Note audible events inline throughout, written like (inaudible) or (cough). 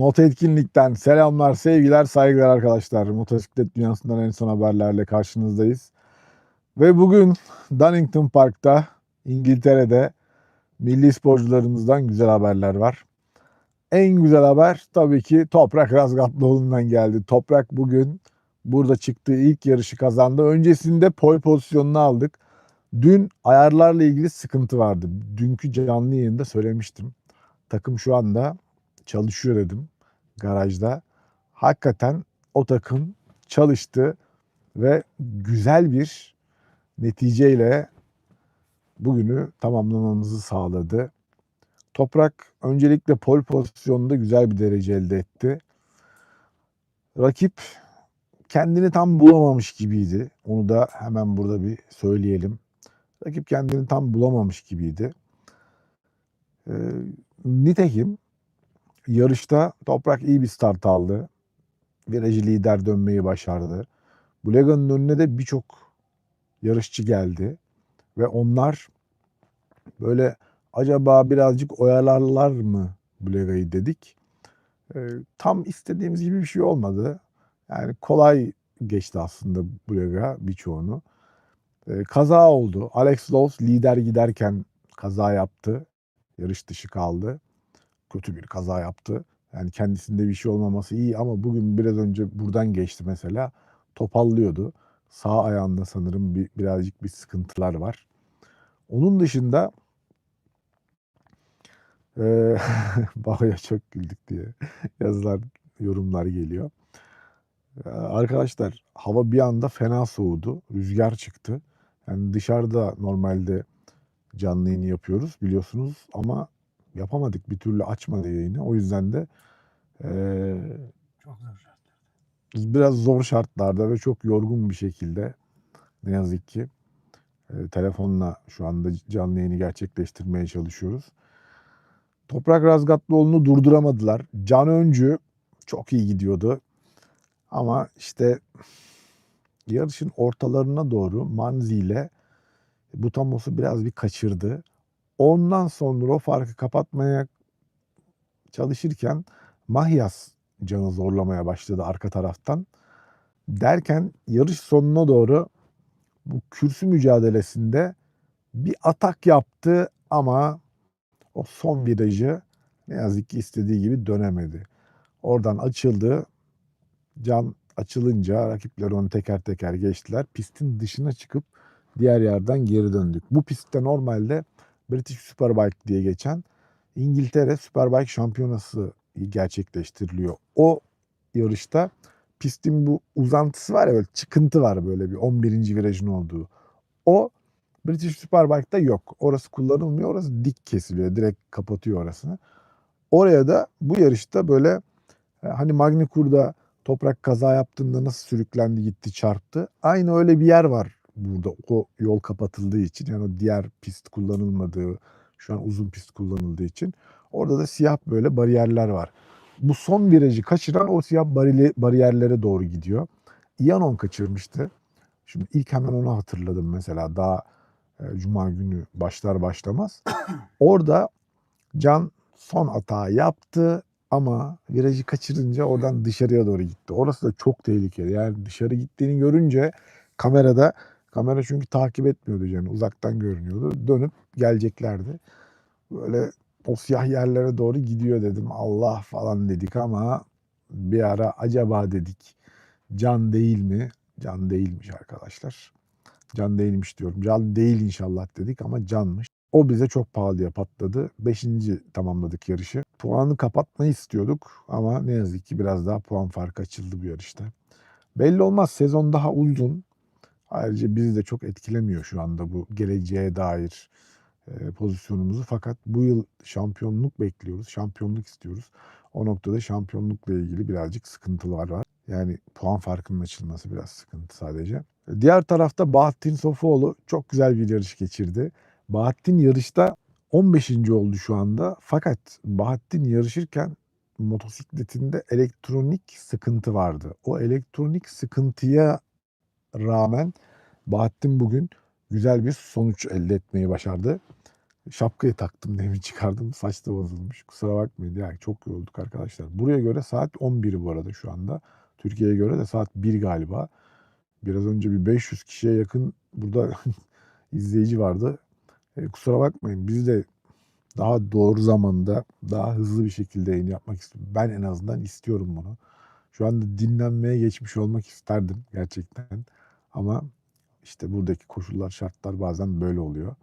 Moto etkinlikten selamlar, sevgiler, saygılar arkadaşlar. Motosiklet dünyasından en son haberlerle karşınızdayız. Ve bugün Donington Park'ta İngiltere'de milli sporcularımızdan güzel haberler var. En güzel haber tabii ki Toprak Razgatlıoğlu'ndan geldi. Toprak bugün burada çıktığı ilk yarışı kazandı. Öncesinde pole pozisyonunu aldık. Dün ayarlarla ilgili sıkıntı vardı. Dünkü canlı yayında söylemiştim. Takım şu anda çalışıyor dedim garajda. Hakikaten o takım çalıştı ve güzel bir neticeyle bugünü tamamlamamızı sağladı. Toprak öncelikle pol pozisyonunda güzel bir derece elde etti. Rakip kendini tam bulamamış gibiydi. Onu da hemen burada bir söyleyelim. Rakip kendini tam bulamamış gibiydi. Ee, nitekim yarışta Toprak iyi bir start aldı. Virajı lider dönmeyi başardı. Bulega'nın önüne de birçok yarışçı geldi. Ve onlar böyle acaba birazcık oyalarlar mı Bulega'yı dedik. Ee, tam istediğimiz gibi bir şey olmadı. Yani kolay geçti aslında Bulega birçoğunu. Ee, kaza oldu. Alex Lowe's lider giderken kaza yaptı. Yarış dışı kaldı. Kötü bir kaza yaptı. Yani kendisinde bir şey olmaması iyi ama bugün biraz önce buradan geçti mesela. Topallıyordu. Sağ ayağında sanırım bir, birazcık bir sıkıntılar var. Onun dışında e, (laughs) Baho'ya çok güldük diye yazılar, yorumlar geliyor. Ee, Arkadaşlar hava bir anda fena soğudu. Rüzgar çıktı. Yani dışarıda normalde canlı yayını yapıyoruz biliyorsunuz ama yapamadık bir türlü açmadı yayını. O yüzden de eee, Çok zor şartlar. biz biraz zor şartlarda ve çok yorgun bir şekilde ne yazık ki eee, telefonla şu anda canlı yayını gerçekleştirmeye çalışıyoruz. Toprak Razgatlıoğlu'nu durduramadılar. Can Öncü çok iyi gidiyordu. Ama işte yarışın ortalarına doğru Manzi ile Butamos'u biraz bir kaçırdı. Ondan sonra o farkı kapatmaya çalışırken Mahyas canı zorlamaya başladı arka taraftan. Derken yarış sonuna doğru bu kürsü mücadelesinde bir atak yaptı ama o son virajı ne yazık ki istediği gibi dönemedi. Oradan açıldı. Can açılınca rakipler onu teker teker geçtiler. Pistin dışına çıkıp diğer yerden geri döndük. Bu pistte normalde British Superbike diye geçen İngiltere Superbike şampiyonası gerçekleştiriliyor. O yarışta pistin bu uzantısı var ya böyle çıkıntı var böyle bir 11. virajın olduğu. O British Superbike'da yok. Orası kullanılmıyor. Orası dik kesiliyor. Direkt kapatıyor orasını. Oraya da bu yarışta böyle e, hani Magny Cour'da toprak kaza yaptığında nasıl sürüklendi gitti çarptı. Aynı öyle bir yer var burada o yol kapatıldığı için yani o diğer pist kullanılmadığı şu an uzun pist kullanıldığı için orada da siyah böyle bariyerler var. Bu son virajı kaçıran o siyah barili- bariyerlere doğru gidiyor. Ianon kaçırmıştı. Şimdi ilk hemen onu hatırladım mesela daha e, cuma günü başlar başlamaz. (coughs) Orada Can son hata yaptı ama virajı kaçırınca oradan dışarıya doğru gitti. Orası da çok tehlikeli. Yani dışarı gittiğini görünce kamerada kamera çünkü takip etmiyordu Can'ı. Uzaktan görünüyordu. Dönüp geleceklerdi. Böyle o siyah yerlere doğru gidiyor dedim. Allah falan dedik ama bir ara acaba dedik. Can değil mi? Can değilmiş arkadaşlar. Can değilmiş diyorum. Can değil inşallah dedik ama canmış. O bize çok pahalıya patladı. Beşinci tamamladık yarışı. Puanı kapatmayı istiyorduk ama ne yazık ki biraz daha puan farkı açıldı bu yarışta. Belli olmaz sezon daha uzun. Ayrıca bizi de çok etkilemiyor şu anda bu geleceğe dair pozisyonumuzu. Fakat bu yıl şampiyonluk bekliyoruz. Şampiyonluk istiyoruz. O noktada şampiyonlukla ilgili birazcık sıkıntılar var. Yani puan farkının açılması biraz sıkıntı sadece. Diğer tarafta Bahattin Sofuoğlu çok güzel bir yarış geçirdi. Bahattin yarışta 15. oldu şu anda. Fakat Bahattin yarışırken motosikletinde elektronik sıkıntı vardı. O elektronik sıkıntıya rağmen Bahattin bugün güzel bir sonuç elde etmeyi başardı. Şapkayı taktım demin (laughs) çıkardım. Saç da bozulmuş. Kusura bakmayın. Yani çok yorulduk arkadaşlar. Buraya göre saat 11 bu arada şu anda. Türkiye'ye göre de saat 1 galiba. Biraz önce bir 500 kişiye yakın burada (laughs) izleyici vardı. E, kusura bakmayın. Biz de daha doğru zamanda, daha hızlı bir şekilde yayın yapmak istiyorum. Ben en azından istiyorum bunu. Şu anda dinlenmeye geçmiş olmak isterdim gerçekten. Ama işte buradaki koşullar, şartlar bazen böyle oluyor.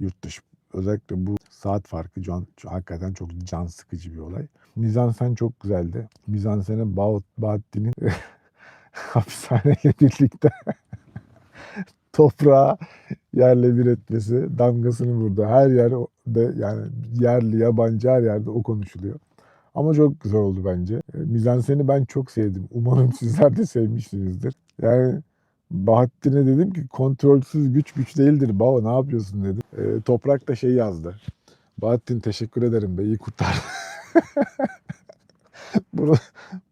Yurt dışı özellikle bu saat farkı can, hakikaten çok can sıkıcı bir olay. Mizansen çok güzeldi. Mizansene Bahat- Bahattin'in (laughs) hapishaneyle birlikte (laughs) toprağa yerle bir etmesi, damgasını vurdu. Her yerde yani yerli, yabancı her yerde o konuşuluyor. Ama çok güzel oldu bence. Mizanseni ben çok sevdim. Umarım sizler de sevmişsinizdir. Yani Bahattin'e dedim ki kontrolsüz güç güç değildir. Baba ne yapıyorsun dedim. E, Toprak da şey yazdı. Bahattin teşekkür ederim be iyi kurtardın. (laughs) burada,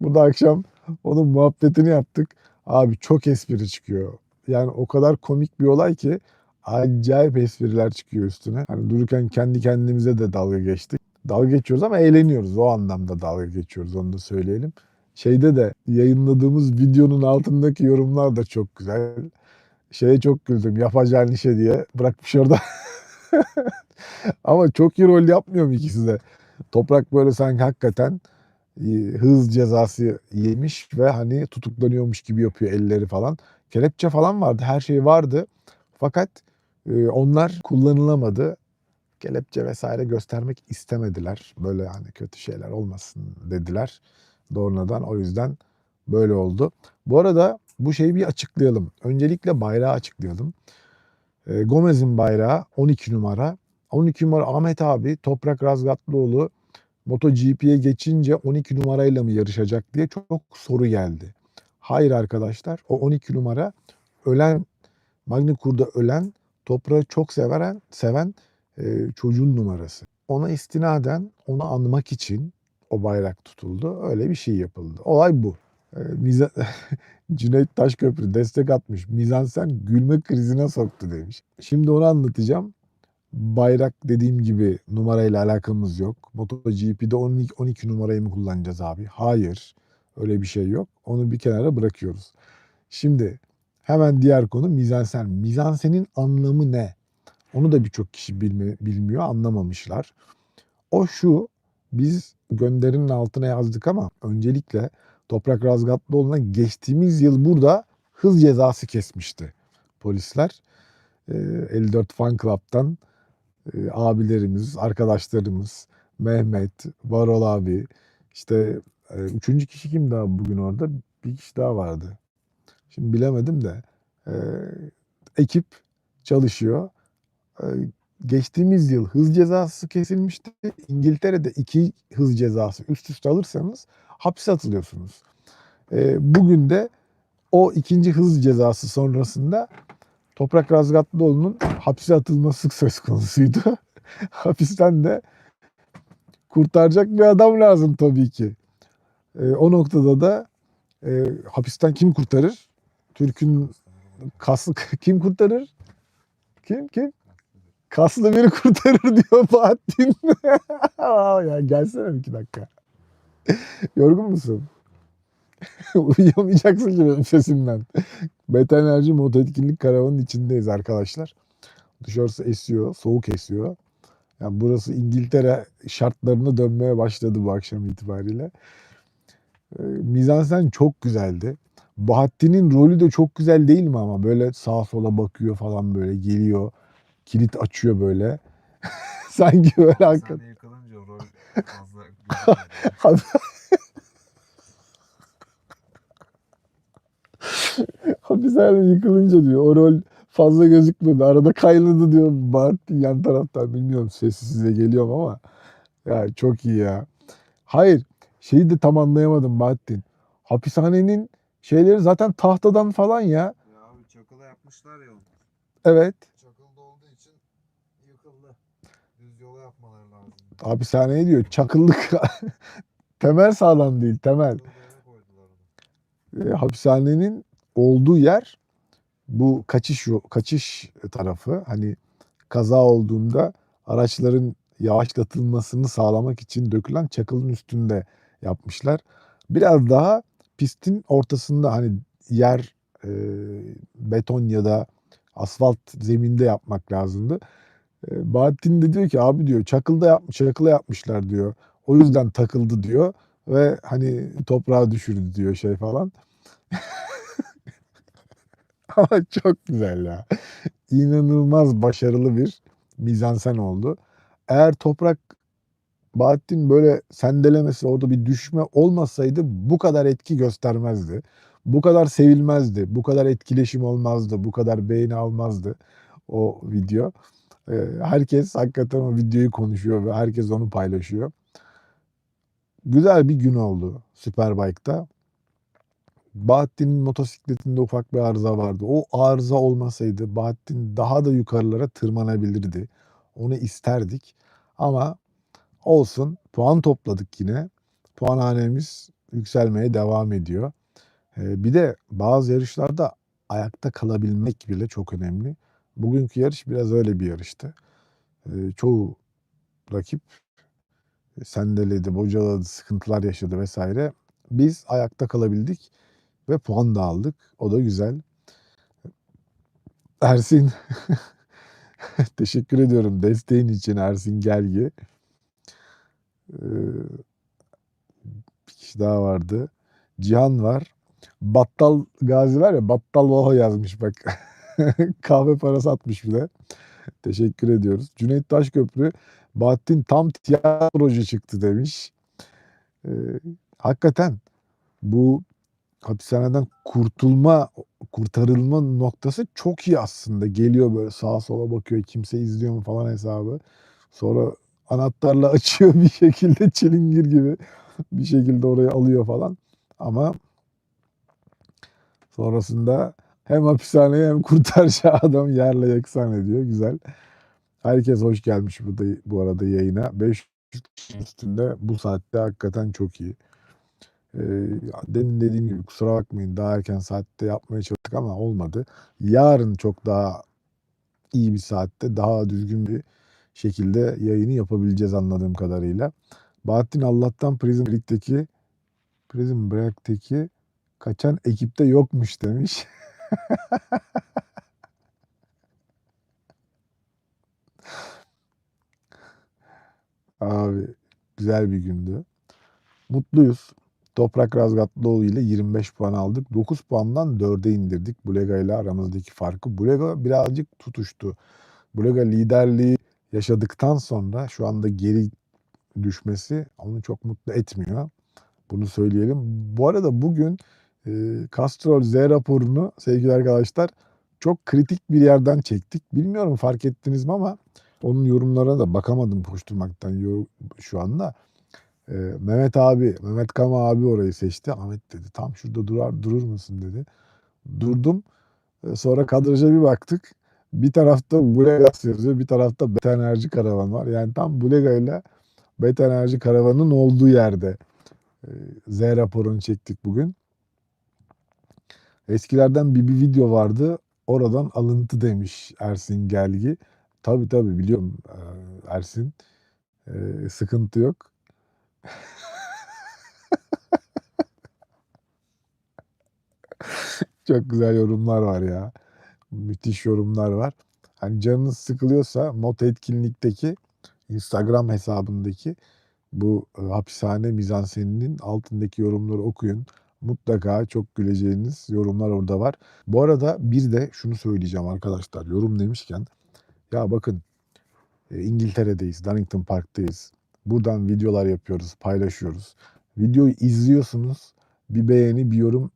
burada akşam onun muhabbetini yaptık. Abi çok espri çıkıyor. Yani o kadar komik bir olay ki acayip espriler çıkıyor üstüne. Hani dururken kendi kendimize de dalga geçtik. Dalga geçiyoruz ama eğleniyoruz. O anlamda dalga geçiyoruz onu da söyleyelim. Şeyde de yayınladığımız videonun altındaki yorumlar da çok güzel. Şeye çok güldüm. Yapacağın işe diye bırakmış orada. (laughs) ama çok iyi rol yapmıyor mu ikisi de? Toprak böyle sanki hakikaten e, hız cezası yemiş ve hani tutuklanıyormuş gibi yapıyor elleri falan. Kelepçe falan vardı, her şey vardı. Fakat e, onlar kullanılamadı. Kelepçe vesaire göstermek istemediler. Böyle hani kötü şeyler olmasın dediler. Doğrudan o yüzden böyle oldu. Bu arada bu şeyi bir açıklayalım. Öncelikle bayrağı açıklayalım. E, Gomez'in bayrağı 12 numara. 12 numara Ahmet abi Toprak Razgatlıoğlu MotoGP'ye geçince 12 numarayla mı yarışacak diye çok soru geldi. Hayır arkadaşlar o 12 numara ölen Magny-Cours ölen toprağı çok severen, seven e, çocuğun numarası. Ona istinaden onu anmak için o bayrak tutuldu. Öyle bir şey yapıldı. Olay bu. E. (laughs) Cüneyt Taşköprü destek atmış. Mizansen gülme krizine soktu demiş. Şimdi onu anlatacağım. Bayrak dediğim gibi numarayla alakamız yok. MotoGP'de 12, 12 numarayı mı kullanacağız abi? Hayır. Öyle bir şey yok. Onu bir kenara bırakıyoruz. Şimdi hemen diğer konu mizansen. Mizansenin anlamı ne? Onu da birçok kişi bilmi- bilmiyor, anlamamışlar. O şu, biz gönderinin altına yazdık ama öncelikle Toprak Razgatlıoğlu'na geçtiğimiz yıl burada hız cezası kesmişti polisler. Ee, 54 Fan Club'tan e, abilerimiz, arkadaşlarımız, Mehmet, Varol abi, işte e, üçüncü kişi kim daha bugün orada? Bir kişi daha vardı. Şimdi bilemedim de e, ekip çalışıyor. Geçtiğimiz yıl hız cezası kesilmişti. İngiltere'de iki hız cezası üst üste alırsanız hapse atılıyorsunuz. E, bugün de o ikinci hız cezası sonrasında Toprak Razgatlıoğlu'nun hapse atılması söz konusuydu. (laughs) Hapisten de kurtaracak bir adam lazım tabii ki. E, o noktada da e, hapisten kim kurtarır? Türk'ün kaslı (laughs) kim kurtarır? Kim kim? Kaslı biri kurtarır diyor Bahattin. (laughs) Ya gelsene iki dakika. Yorgun musun? (laughs) Uyuyamayacaksın ki benim sesimden. Beta Enerji Moto Etkinlik Karavanı'nın içindeyiz arkadaşlar. Dışarısı esiyor, soğuk esiyor. Yani burası İngiltere şartlarına dönmeye başladı bu akşam itibariyle. Ee, Mizansen çok güzeldi. Bahattin'in rolü de çok güzel değil mi ama böyle sağa sola bakıyor falan böyle geliyor. Kilit açıyor böyle. (laughs) Sanki böyle hakikaten. Sahne yakalanınca rol fazla (laughs) gözükmedi. Hapishane (laughs) yıkılınca diyor. O rol fazla gözükmedi. Arada kaynadı diyor. Bahattin yan taraftan bilmiyorum sesi size geliyor mu ama. Ya çok iyi ya. Hayır. Şeyi de tam anlayamadım Bahattin. Hapishanenin şeyleri zaten tahtadan falan ya. Ya abi çakıla yapmışlar ya. Evet. Çakılda olduğu için yıkıldı. Düz yola yapmaları lazım. Hapishaneye diyor. Çakıllık. (laughs) temel sağlam değil. Temel. E, hapishanenin olduğu yer bu kaçış kaçış tarafı hani kaza olduğunda araçların yavaşlatılmasını sağlamak için dökülen çakılın üstünde yapmışlar. Biraz daha pistin ortasında hani yer e, beton ya da asfalt zeminde yapmak lazımdı. E, Bahattin de diyor ki abi diyor çakılda yapmış, çakıla yapmışlar diyor. O yüzden takıldı diyor ve hani toprağa düşürdü diyor şey falan. (laughs) Ama çok güzel ya. İnanılmaz başarılı bir mizansen oldu. Eğer toprak Bahattin böyle sendelemesi orada bir düşme olmasaydı bu kadar etki göstermezdi. Bu kadar sevilmezdi. Bu kadar etkileşim olmazdı. Bu kadar beğeni almazdı o video. Herkes hakikaten o videoyu konuşuyor ve herkes onu paylaşıyor. Güzel bir gün oldu Superbike'da. Bahattin'in motosikletinde ufak bir arıza vardı. O arıza olmasaydı Bahattin daha da yukarılara tırmanabilirdi. Onu isterdik. Ama olsun puan topladık yine. Puanhanemiz yükselmeye devam ediyor. Bir de bazı yarışlarda ayakta kalabilmek bile çok önemli. Bugünkü yarış biraz öyle bir yarıştı. Ee, çoğu rakip sendeledi, bocaladı, sıkıntılar yaşadı vesaire. Biz ayakta kalabildik ve puan da aldık. O da güzel. Ersin (laughs) teşekkür ediyorum desteğin için Ersin Gelgi. Ee, bir kişi daha vardı. Cihan var. Battal Gazi var ya Battal Vaho yazmış bak. (laughs) (laughs) Kahve parası atmış bir. Teşekkür ediyoruz. Cüneyt Taşköprü Bahattin tam tiyatrocu çıktı demiş. Ee, hakikaten bu hapishaneden kurtulma, kurtarılma noktası çok iyi aslında. Geliyor böyle sağa sola bakıyor kimse izliyor mu falan hesabı. Sonra anahtarla (laughs) açıyor bir şekilde çilingir gibi bir şekilde orayı alıyor falan. Ama sonrasında hem hapishaneye hem kurtaracağı (laughs) adam yerle yeksan ediyor. Güzel. Herkes hoş gelmiş bu, da, bu arada yayına. 500 kişinin üstünde bu saatte hakikaten çok iyi. Ee, demin dediğim gibi kusura bakmayın daha erken saatte yapmaya çalıştık ama olmadı. Yarın çok daha iyi bir saatte daha düzgün bir şekilde yayını yapabileceğiz anladığım kadarıyla. Bahattin Allah'tan Prison Break'teki Prison Break'teki kaçan ekipte yokmuş demiş. (laughs) (laughs) Abi güzel bir gündü. Mutluyuz. Toprak Razgatlıoğlu ile 25 puan aldık. 9 puandan 4'e indirdik Bulega ile aramızdaki farkı. Bulega birazcık tutuştu. Bulega liderliği yaşadıktan sonra şu anda geri düşmesi onu çok mutlu etmiyor. Bunu söyleyelim. Bu arada bugün e, Castrol Z raporunu sevgili arkadaşlar çok kritik bir yerden çektik. Bilmiyorum fark ettiniz mi ama onun yorumlarına da bakamadım koşturmaktan şu anda. Ee, Mehmet abi, Mehmet Kama abi orayı seçti. Ahmet dedi tam şurada durar durur musun dedi. Durdum. Ee, Sonra kadraja bir baktık. Bir tarafta Bulegas yazıyor, bir tarafta Beta Enerji Karavan var. Yani tam Bulega ile Beta Enerji Karavan'ın olduğu yerde e, Z raporunu çektik bugün. Eskilerden bir, bir video vardı. Oradan alıntı demiş Ersin Gelgi. Tabii tabii biliyorum Ersin. E, sıkıntı yok. (laughs) Çok güzel yorumlar var ya. Müthiş yorumlar var. Hani canınız sıkılıyorsa Moto Etkinlik'teki Instagram hesabındaki bu hapishane mizanseninin altındaki yorumları okuyun. Mutlaka çok güleceğiniz yorumlar orada var. Bu arada bir de şunu söyleyeceğim arkadaşlar yorum demişken. Ya bakın e, İngiltere'deyiz, Donington Park'tayız. Buradan videolar yapıyoruz, paylaşıyoruz. Videoyu izliyorsunuz. Bir beğeni, bir yorum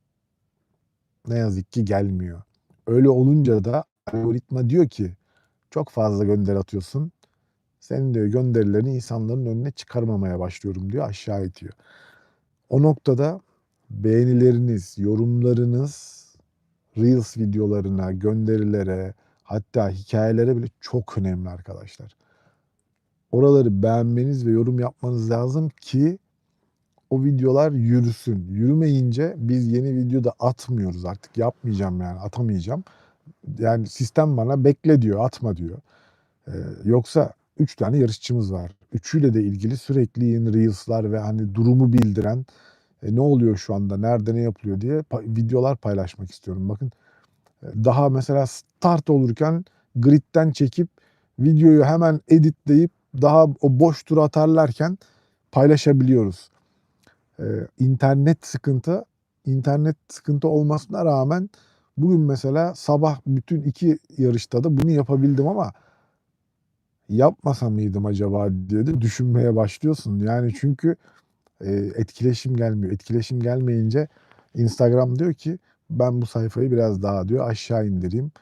ne yazık ki gelmiyor. Öyle olunca da algoritma diyor ki çok fazla gönderi atıyorsun. Senin diyor gönderilerini insanların önüne çıkarmamaya başlıyorum diyor aşağı itiyor. O noktada beğenileriniz, yorumlarınız Reels videolarına, gönderilere, hatta hikayelere bile çok önemli arkadaşlar. Oraları beğenmeniz ve yorum yapmanız lazım ki o videolar yürüsün. Yürümeyince biz yeni video da atmıyoruz artık. Yapmayacağım yani atamayacağım. Yani sistem bana bekle diyor atma diyor. Ee, yoksa 3 tane yarışçımız var. Üçüyle de ilgili sürekli yeni reels'lar ve hani durumu bildiren e, ne oluyor şu anda, nerede ne yapılıyor diye pa- videolar paylaşmak istiyorum. Bakın e, daha mesela start olurken gridden çekip videoyu hemen editleyip daha o boş tur atarlarken paylaşabiliyoruz. Ee, internet sıkıntı, internet sıkıntı olmasına rağmen bugün mesela sabah bütün iki yarışta da bunu yapabildim ama yapmasa mıydım acaba diye de düşünmeye başlıyorsun. Yani çünkü e, etkileşim gelmiyor. Etkileşim gelmeyince Instagram diyor ki ben bu sayfayı biraz daha diyor aşağı indireyim.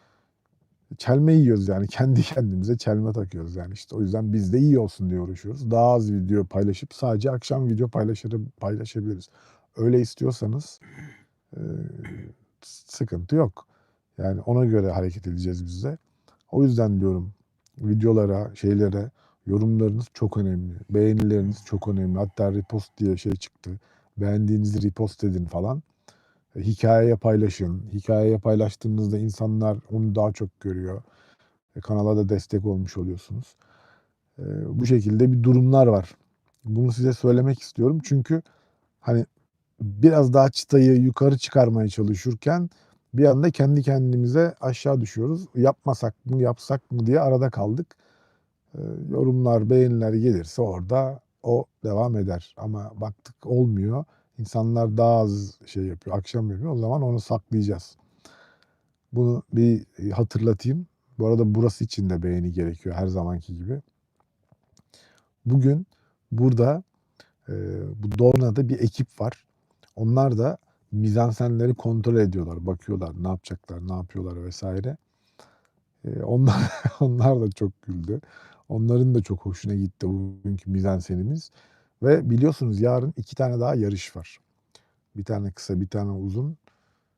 Çelme yiyoruz yani (laughs) kendi kendimize çelme takıyoruz yani işte o yüzden biz de iyi olsun diye uğraşıyoruz. Daha az video paylaşıp sadece akşam video paylaşır, paylaşabiliriz. Öyle istiyorsanız e, sıkıntı yok. Yani ona göre hareket edeceğiz biz de. O yüzden diyorum videolara, şeylere yorumlarınız çok önemli. Beğenileriniz çok önemli. Hatta repost diye şey çıktı. Beğendiğinizi repost edin falan. E, Hikayeye paylaşın. Hikayeye paylaştığınızda insanlar onu daha çok görüyor. E, kanala da destek olmuş oluyorsunuz. E, bu şekilde bir durumlar var. Bunu size söylemek istiyorum. Çünkü hani biraz daha çıtayı yukarı çıkarmaya çalışırken bir anda kendi kendimize aşağı düşüyoruz. Yapmasak mı yapsak mı diye arada kaldık. E, yorumlar, beğeniler gelirse orada o devam eder. Ama baktık olmuyor. İnsanlar daha az şey yapıyor, akşam yapıyor. O zaman onu saklayacağız. Bunu bir e, hatırlatayım. Bu arada burası için de beğeni gerekiyor her zamanki gibi. Bugün burada e, bu Dorna'da bir ekip var. Onlar da mizansenleri kontrol ediyorlar, bakıyorlar ne yapacaklar, ne yapıyorlar vesaire. E, onlar (laughs) onlar da çok güldü. Onların da çok hoşuna gitti bugünkü mizansenimiz. Ve biliyorsunuz yarın iki tane daha yarış var. Bir tane kısa, bir tane uzun.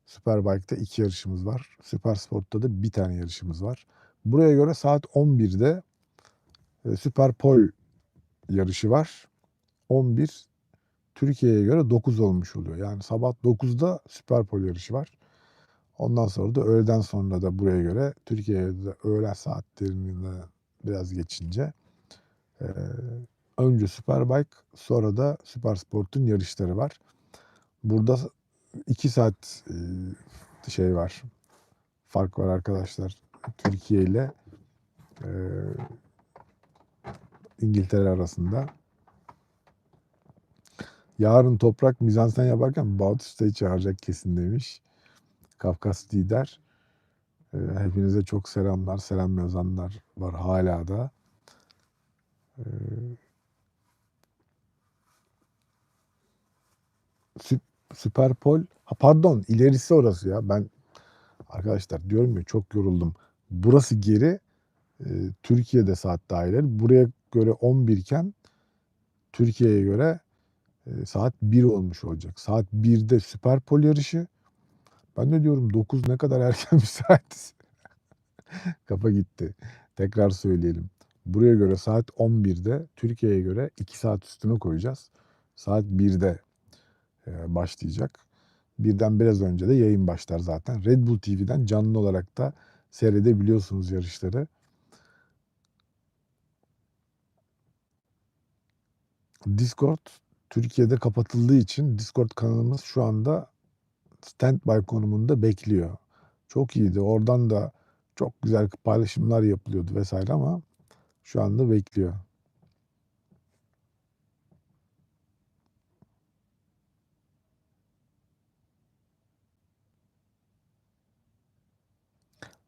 Superbike'da iki yarışımız var. Süper Sport'ta da bir tane yarışımız var. Buraya göre saat 11'de e, Süper Pol yarışı var. 11 Türkiye'ye göre 9 olmuş oluyor. Yani sabah 9'da Süper Pol yarışı var. Ondan sonra da öğleden sonra da buraya göre Türkiye'de öğlen saatlerinde biraz geçince önce Superbike sonra da Süper Sport'un yarışları var. Burada 2 saat e, şey var. Fark var arkadaşlar. Türkiye ile İngiltere arasında. Yarın toprak mizansen yaparken Bautista'yı çağıracak kesin demiş. Kafkas lider. E, hepinize çok selamlar. Selam yazanlar var hala da. E, Sü- Süperpol. Ha pardon ilerisi orası ya. Ben arkadaşlar diyorum ya çok yoruldum. Burası geri. e, Türkiye'de saat daha ileri. Buraya göre 11 iken Türkiye'ye göre e, saat 1 olmuş olacak. Saat 1'de Süperpol yarışı. Ben de diyorum 9 ne kadar erken (laughs) bir saat. Kafa gitti. Tekrar söyleyelim. Buraya göre saat 11'de, Türkiye'ye göre 2 saat üstüne koyacağız. Saat 1'de e, başlayacak. Birden biraz önce de yayın başlar zaten. Red Bull TV'den canlı olarak da seyredebiliyorsunuz yarışları. Discord Türkiye'de kapatıldığı için Discord kanalımız şu anda standby konumunda bekliyor. Çok iyiydi. Oradan da çok güzel paylaşımlar yapılıyordu vesaire ama şu anda bekliyor.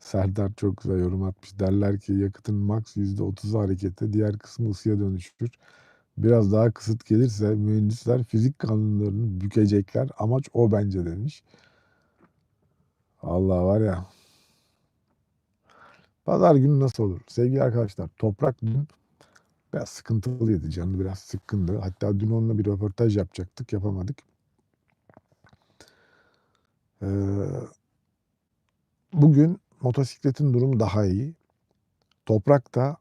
Serdar çok güzel yorum atmış. Derler ki yakıtın max %30'u harekete, diğer kısmı ısıya dönüşür. Biraz daha kısıt gelirse mühendisler fizik kanunlarını bükecekler. Amaç o bence demiş. Allah var ya. Pazar günü nasıl olur? Sevgili arkadaşlar toprak dün biraz sıkıntılıydı. Canı biraz sıkkındı. Hatta dün onunla bir röportaj yapacaktık. Yapamadık. Ee, bugün motosikletin durumu daha iyi. Toprak da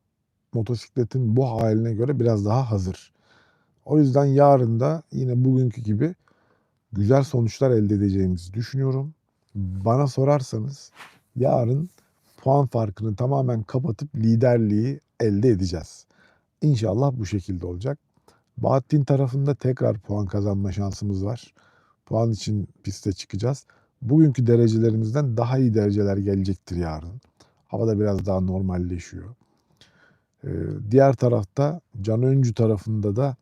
motosikletin bu haline göre biraz daha hazır. O yüzden yarın da yine bugünkü gibi güzel sonuçlar elde edeceğimizi düşünüyorum. Bana sorarsanız yarın puan farkını tamamen kapatıp liderliği elde edeceğiz. İnşallah bu şekilde olacak. Bahattin tarafında tekrar puan kazanma şansımız var. Puan için piste çıkacağız. Bugünkü derecelerimizden daha iyi dereceler gelecektir yarın. Hava da biraz daha normalleşiyor. Ee, diğer tarafta Can Öncü tarafında da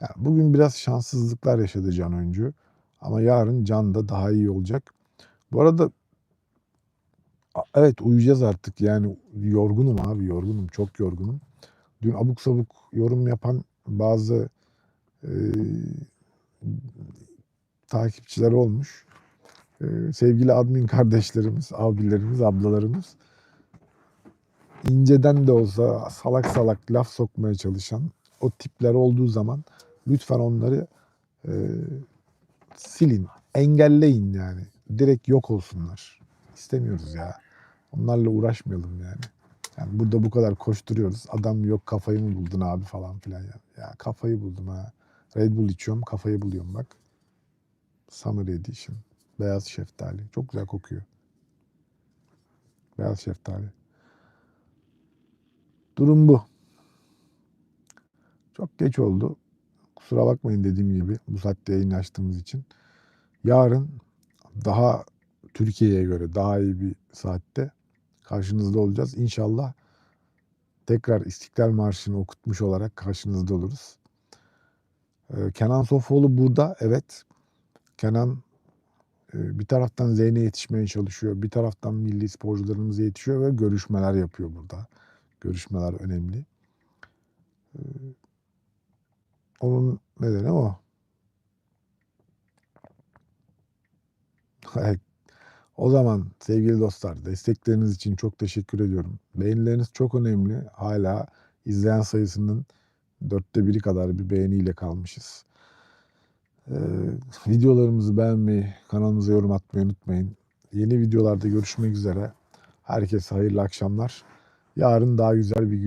yani bugün biraz şanssızlıklar yaşadı Can Öncü. Ama yarın Can da daha iyi olacak. Bu arada evet uyuyacağız artık. Yani yorgunum abi yorgunum. Çok yorgunum. Dün abuk sabuk yorum yapan bazı e, takipçiler olmuş. E, sevgili admin kardeşlerimiz, abilerimiz, ablalarımız inceden de olsa salak salak laf sokmaya çalışan o tipler olduğu zaman lütfen onları e, silin, engelleyin yani. Direkt yok olsunlar. İstemiyoruz ya. Onlarla uğraşmayalım yani. Yani burada bu kadar koşturuyoruz. Adam yok kafayı mı buldun abi falan filan ya. Ya kafayı buldum ha. Red Bull içiyorum kafayı buluyorum bak. Summer Edition. Beyaz şeftali. Çok güzel kokuyor. Beyaz şeftali. Durum bu. Çok geç oldu. Kusura bakmayın dediğim gibi bu saatte yayın açtığımız için. Yarın daha Türkiye'ye göre daha iyi bir saatte karşınızda olacağız. İnşallah tekrar İstiklal Marşı'nı okutmuş olarak karşınızda oluruz. Ee, Kenan Sofoğlu burada. Evet. Kenan e, bir taraftan Zeyn'e yetişmeye çalışıyor. Bir taraftan milli sporcularımıza yetişiyor ve görüşmeler yapıyor burada. Görüşmeler önemli. Ee, Onun nedeni o. (laughs) Evet. O zaman sevgili dostlar destekleriniz için çok teşekkür ediyorum. Beğenileriniz çok önemli. Hala izleyen sayısının dörtte biri kadar bir beğeniyle kalmışız. Ee, videolarımızı beğenmeyi, kanalımıza yorum atmayı unutmayın. Yeni videolarda görüşmek üzere. Herkese hayırlı akşamlar. Yarın daha güzel bir gün.